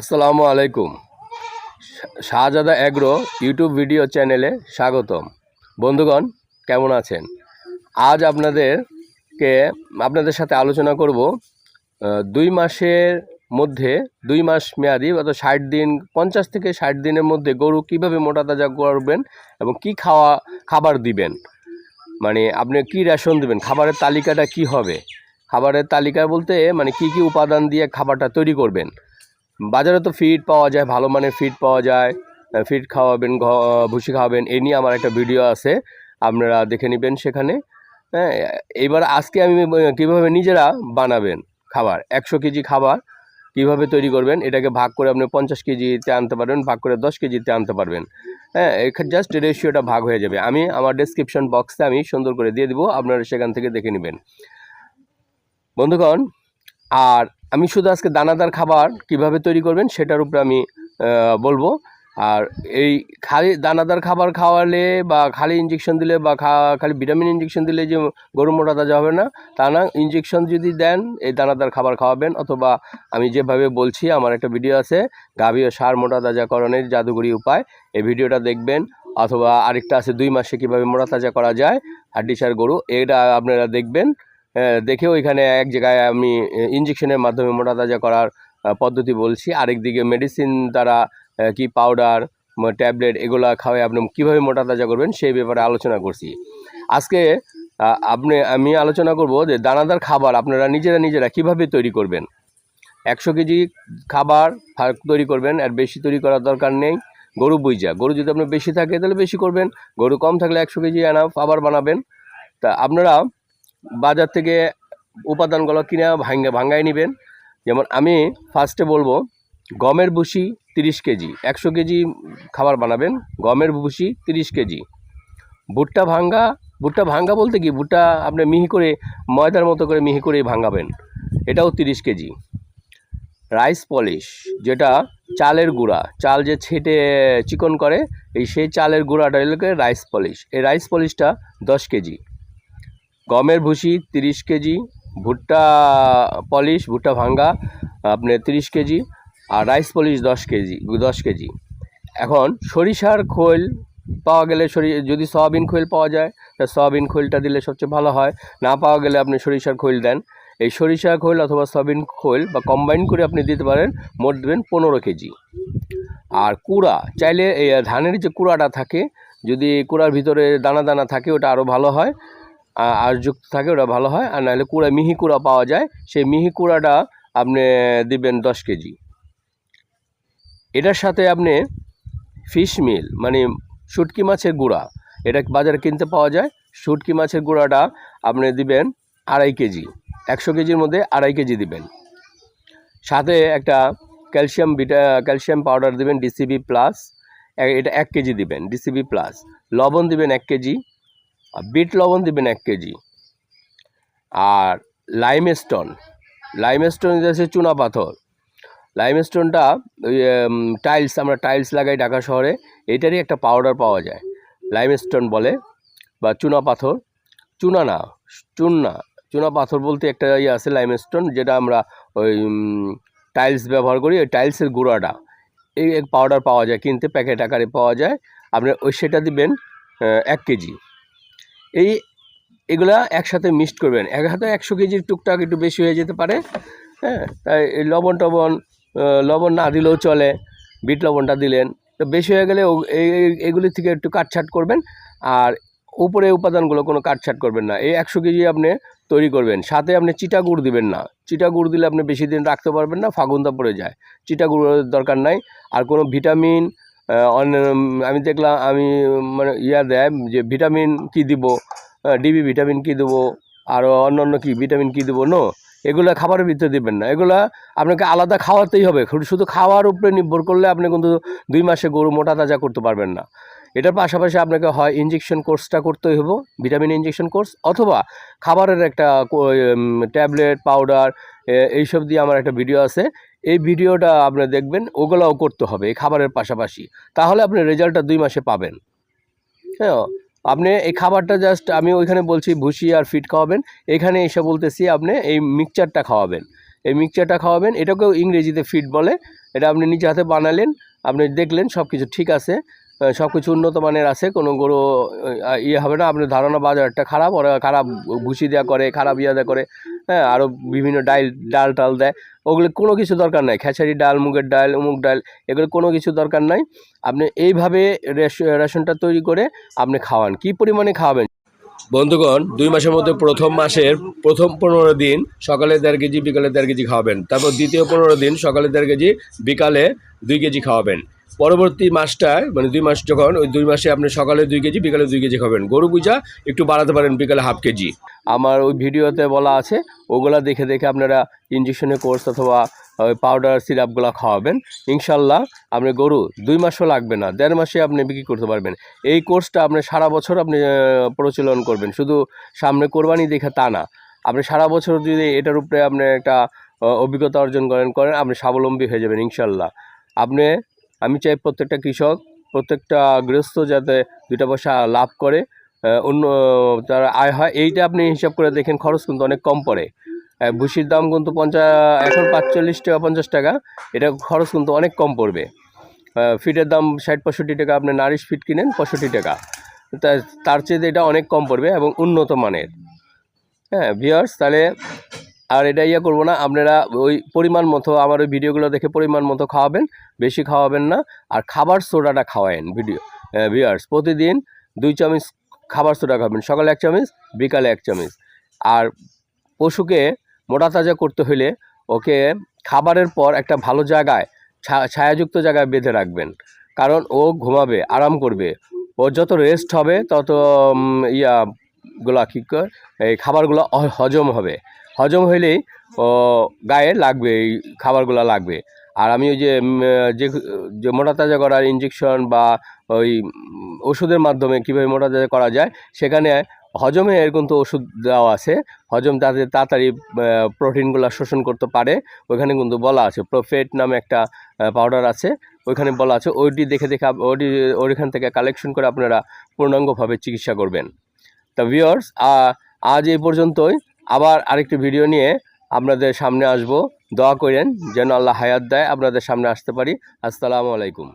আসসালামু আলাইকুম। শাহজাদা agro YouTube video চ্যানেলে স্বাগতম। বন্ধুগণ, কেমন আছেন? আজ আপনাদেরকে, আপনাদের সাথে আলোচনা করব দুই মাসের মধ্যে, দুই মাস মেয়াদি, অর্থাৎ ষাট দিন, পঞ্চাশ থেকে ষাট দিনের মধ্যে গরু কীভাবে মোটা তাজা করবেন এবং কি খাওয়া, খাবার দিবেন? মানে আপনি কি রেশন দিবেন? খাবারের তালিকাটা কি হবে? খাবারের তালিকা বলতে মানে কি কি উপাদান দিয়ে খাবারটা তৈরি করবেন? বাজারে তো ফিড পাওয়া যায়, ভালো মানের ফিড পাওয়া যায় ফিড খাওয়াবেন ভুসি খাওয়াবেন, এ নিয়ে আমার একটা ভিডিও আছে, আপনারা দেখে নেবেন সেখানে। হ্যাঁ এবার আজকে আমি কীভাবে নিজেরা বানাবেন খাবার, একশো কেজি খাবার কীভাবে তৈরি করবেন, এটাকে ভাগ করে আপনি পঞ্চাশ কেজিতে আনতে পারবেন, ভাগ করে দশ কেজিতে আনতে পারবেন। হ্যাঁ এখানে জাস্ট রেশিওটা ভাগ হয়ে যাবে। আমি আমার ডেসক্রিপশন বক্সে আমি সুন্দর করে দিয়ে দিব, আপনারা সেখান থেকে দেখে নেবেন। বন্ধুগণ, আর আমি শুধু আজকে দানাদার খাবার কীভাবে তৈরি করবেন সেটার উপরে আমি বলব। আর এই খালি দানাদার খাবার খাওয়ালে বা খালি ইঞ্জেকশন দিলে বা খালি ভিটামিন ইঞ্জেকশন দিলে যে গরু মোটা তাজা হবে না, তা না। ইঞ্জেকশন যদি দেন, এই দানাদার খাবার খাওয়াবেন। অথবা আমি যেভাবে বলছি, আমার একটা ভিডিও আছে, গাভী ও সার মোটা তাজাকরণের জাদুঘরি উপায়। এই ভিডিওটা দেখবেন। অথবা আরেকটা আছে, দুই মাসে কীভাবে মোটা তাজা করা যায়, হাড্ডি সার গরু, এটা আপনারা দেখবেন। দেখেও এখানে এক জায়গায় আমি ইঞ্জেকশনের মাধ্যমে মোটা তাজা করার পদ্ধতি বলছি। আরেক দিকে মেডিসিন দ্বারা আহ, কি পাউডার ট্যাবলেট এগুলা খাওয়াই আপনি কীভাবে মোটা তাজা করবেন সেই ব্যাপারে আলোচনা করছি। আজকে আপনি আমি আলোচনা করব যে দানাদার খাবার আপনারা নিজেরা নিজেরা কীভাবে তৈরি করবেন। একশো কেজি খাবার তৈরি করবেন আর বেশি তৈরি করার দরকার নেই। গরু বুইজা গরু যদি আপনার বেশি থাকে তাহলে বেশি করবেন গরু কম থাকলে একশো কেজি এনাফ আবার বানাবেন। তা আপনারা বাজার থেকে উপাদানগুলো কিনে ভাঙ্গা ভাঙ্গাই নেবেন। যেমন আমি ফার্স্টে বলব, গমের ভুসি তিরিশ কেজি, একশো কেজি খাবার বানাবেন, গমের ভুসি তিরিশ কেজি। ভুট্টা ভাঙ্গা ভুট্টা ভাঙ্গা বলতে কি? ভুট্টা আপনি মিহি করে, ময়দার মতো করে মিহি করে ভাঙ্গাবেন এটাও তিরিশ কেজি। রাইস পলিশ, যেটা চালের গুঁড়া, চাল যে ছেটে চিকন করে, এই সেই চালের গুঁড়াটা এলাকে রাইস পলিশ। এই রাইস পলিশটা দশ কেজি। গমের ভুসি তিরিশ কেজি, ভুট্টা পলিশ, ভুট্টা ভাঙ্গা, আপনি তিরিশ কেজি আর রাইস পলিশ দশ কেজি দশ কেজি। এখন সরিষার খোল পাওয়া গেলে সরি, যদি সয়াবিন খোল পাওয়া যায়, তা সয়াবিন খোলটা দিলে সবচেয়ে ভালো হয়। না পাওয়া গেলে আপনি সরিষার খোল দেন। এই সরিষা খোল অথবা সয়াবিন খোল বা কম্বাইন করে আপনি দিতে পারেন, মোট দেবেন পনেরো কেজি। আর কুড়া, চাইলে ধানের যে কুড়াটা থাকে, যদি কুড়ার ভিতরে দানা দানা থাকে, ওটা আরও ভালো হয়। আর যুক্ত থাকে, ওটা ভালো হয়। আর নাহলে কুড়া, মিহি কুড়া পাওয়া যায়। সেই মিহি কুড়াটা আপনি দিবেন দশ কেজি। এটার সাথে আপনি ফিশ মিল মানে শুটকি মাছের গুঁড়া, এটা বাজারে কিনতে পাওয়া যায়। শুটকি মাছের গুঁড়াটা আপনি দিবেন আড়াই কেজি, একশো কেজির মধ্যে আড়াই কেজি দিবেন। সাথে একটা ক্যালসিয়াম বিটা, ক্যালসিয়াম পাউডার দিবেন, ডিসিবি প্লাস এটা এক কেজি দিবেন, ডিসিবি প্লাস। লবণ দিবেন এক কেজি আর বিট লবণ দিবেন এক কেজি। আর লাইমস্টোন লাইমস্টোন হচ্ছে চুনা পাথর। লাইমস্টোনটা ওই টাইলস, আমরা টাইলস লাগাই ঢাকা শহরে এটারই একটা পাউডার পাওয়া যায়। লাইমস্টোন বলে, বা চুনা পাথর। চুনা না, চুন না, চুনা পাথর বলতে একটা ইয়ে আছে লাইমস্টোন, যেটা আমরা ওই টাইলস ব্যবহার করি, ওই টাইলসের গুঁড়াটা। এই পাউডার পাওয়া যায়, কিনতে প্যাকেট আকারে পাওয়া যায়। আপনি ওই সেটা দিবেন এক কেজি। এই এগুলা একসাথে মিক্সড করবেন। এক হাতে একশো কেজির টুকটাক একটু বেশি হয়ে যেতে পারে হ্যাঁ? তাই লবণ টবণ লবণ না দিলেও চলে, বিট লবণটা দিলেন। তো বেশি হয়ে গেলে এগুলি থেকে একটু কাটছাট করবেন আর উপরে উপাদানগুলো কোনো কাটছাট করবেন না। এই একশো কেজি আপনি তৈরি করবেন। সাথে আপনি চিটা গুড় দিবেন না। চিটা গুড় দিলে আপনি বেশি দিন রাখতে পারবেন না ফাগুন ফাগুনটা পড়ে যায়। চিটা গুড়ের দরকার নাই। আর কোনো ভিটামিন আমি দেখলাম, আমি মানে ইয়া দেয় যে ভিটামিন কি দিব? ডিবি ভিটামিন কি দেবো? আরও অন্য অন্য কী ভিটামিন কি দেবো? নো এগুলো খাবারের ভিতরে দেবেন না। এগুলো আপনাকে আলাদা খাওয়াতেই হবে। শুধু খাওয়ার উপরে নির্ভর করলে আপনি কিন্তু দুই মাসে গরু মোটা তাজা করতে পারবেন না। এটার পাশাপাশি আপনাকে হয় ইঞ্জেকশন কোর্সটা করতেই হব ভিটামিন ইঞ্জেকশন কোর্স অথবা খাবারের একটা ট্যাবলেট পাউডার এইসব দিয়ে আমার একটা ভিডিও আছে। এই ভিডিওটা আপনি দেখবেন, ওগুলাও করতে হবে এই খাবারের পাশাপাশি। তাহলে আপনি রেজাল্টটা দুই মাসে পাবেন। হ্যাঁ আপনি এই খাবারটা জাস্ট আমি ওইখানে বলছি ভুসি আর ফিট খাওয়াবেন, এখানে এসে বলতেছি আপনি এই মিক্সচারটা খাওয়াবেন। এই মিক্সচারটা খাওয়াবেন, এটাকেও ইংরেজিতে ফিড বলে, এটা আপনি নিজে হাতে বানালেন, আপনি দেখলেন সব কিছু ঠিক আছে। সব কিছু উন্নত মানের আছে, কোনো গরু ইয়ে হবে না আপনার ধারণা বাজারটা খারাপ, ওরা খারাপ ভুসি দেওয়া করে, খারাপ ইয়া দেওয়া করে হ্যাঁ আরও বিভিন্ন ডাইল, ডাল টাল দেয়, ওগুলো কোনো কিছু দরকার নাই, খেসারি ডাল, মুগের ডাল উমুক ডাল, এগুলো কোনো কিছু দরকার নাই, আপনি এইভাবে রেশ- রেশনটা তৈরি করে আপনি খাওয়ান, কি পরিমাণে খাওয়াবেন? বন্ধুগণ, দুই মাসের মধ্যে প্রথম মাসের প্রথম পনেরো দিন সকালে দেড় কেজি, বিকালে দেড় কেজি খাওয়াবেন, তারপর দ্বিতীয় পনেরো দিন সকালে দেড় কেজি, বিকালে দুই কেজি খাওয়াবেন। পরবর্তী মাসটায় মানে দুই মাস যখন, ওই দুই মাসে আপনি সকালে দুই কেজি, বিকালে দুই কেজি খাবেন। গরু পূজা একটু বাড়াতে পারেন বিকালে হাফ কেজি। আমার ওই ভিডিওতে বলা আছে, ওগুলা দেখে দেখে আপনারা ইঞ্জেকশনের কোর্স অথবা, ওই পাউডার সিরাপগুলো খাওয়াবেন। ইনশাল্লাহ আপনি গরু দুই মাসও লাগবে না, দেড় মাসে আপনি বিক্রি করতে পারবেন। এই কোর্সটা আপনি সারা বছর আপনি প্রচলন করবেন। শুধু সামনে কোরবানি দেখে তা না। আপনি সারা বছর যদি এটার উপরে আপনি একটা অভিজ্ঞতা অর্জন করেন করেন, আপনি স্বাবলম্বী হয়ে যাবেন ইনশাল্লাহ। আপনি আমি চাই প্রত্যেকটা কৃষক, প্রত্যেকটা গৃহস্থ যাতে দুটা পয়সা লাভ করে অন্য, তার আয় হয়। এইটা আপনি হিসাব করে দেখেন, খরচ কিন্তু অনেক কম পড়ে। ভুসির দাম কিন্তু পঞ্চাশ এখন পাঁচচল্লিশ টাকা, পঞ্চাশ টাকা, এটা খরচ কিন্তু অনেক কম পড়বে। ফিটের দাম ষাট, পঁয়ষট্টি টাকা, আপনি নারিশ ফিট কিনেন, পঁয়ষট্টি টাকা। তার চেয়ে এটা অনেক কম পড়বে এবং উন্নত মানের। হ্যাঁ ভিওর্স তাহলে আর এটা ইয়ে করব না, আপনারা ওই পরিমাণ মতো আমার ওই ভিডিওগুলো দেখে পরিমাণ মতো খাওয়াবেন, বেশি খাওয়াবেন না, আর খাবার সোডাটা খাওয়ায়েন ভিডিও ভিওর্স প্রতিদিন দুই চামচ খাবার সোডা খাবেন, সকালে এক চামচ, বিকালে এক চামচ। আর পশুকে মোটা তাজা করতে হলে ওকে খাবারের পর একটা ভালো জায়গায় ছায়াযুক্ত জায়গায় বেঁধে রাখবেন, কারণ ও ঘুমাবে, আরাম করবে। ও যত রেস্ট হবে তত ইয়া গুলা কী এই খাবারগুলো হজম হবে। হজম হইলেই গায়ে লাগবে, এই খাবারগুলো লাগবে। আর আমি ওই যে যে মোটা তাজা করার ইঞ্জেকশন বা ওই ওষুধের মাধ্যমে কীভাবে মোটা তাজা করা যায়, সেখানে হজমের কিন্তু ওষুধ দেওয়া আছে। হজম তাদের তাড়াতাড়ি প্রোটিনগুলো শোষণ করতে পারে। ওইখানে কিন্তু বলা আছে প্রোফেট নামে একটা পাউডার আছে। ওইখানে বলা আছে, ওইটি দেখে দেখে ওইটি, ওইখান থেকে কালেকশন করে আপনারা পূর্ণাঙ্গভাবে চিকিৎসা করবেন। তা ভিওর্স আজ এই পর্যন্তই। আবার আরেকটি ভিডিও নিয়ে আপনাদের সামনে আসব। দোয়া করেন যেন আল্লাহ হায়াত দেয়, আপনাদের সামনে আসতে পারি। আসসালামু আলাইকুম।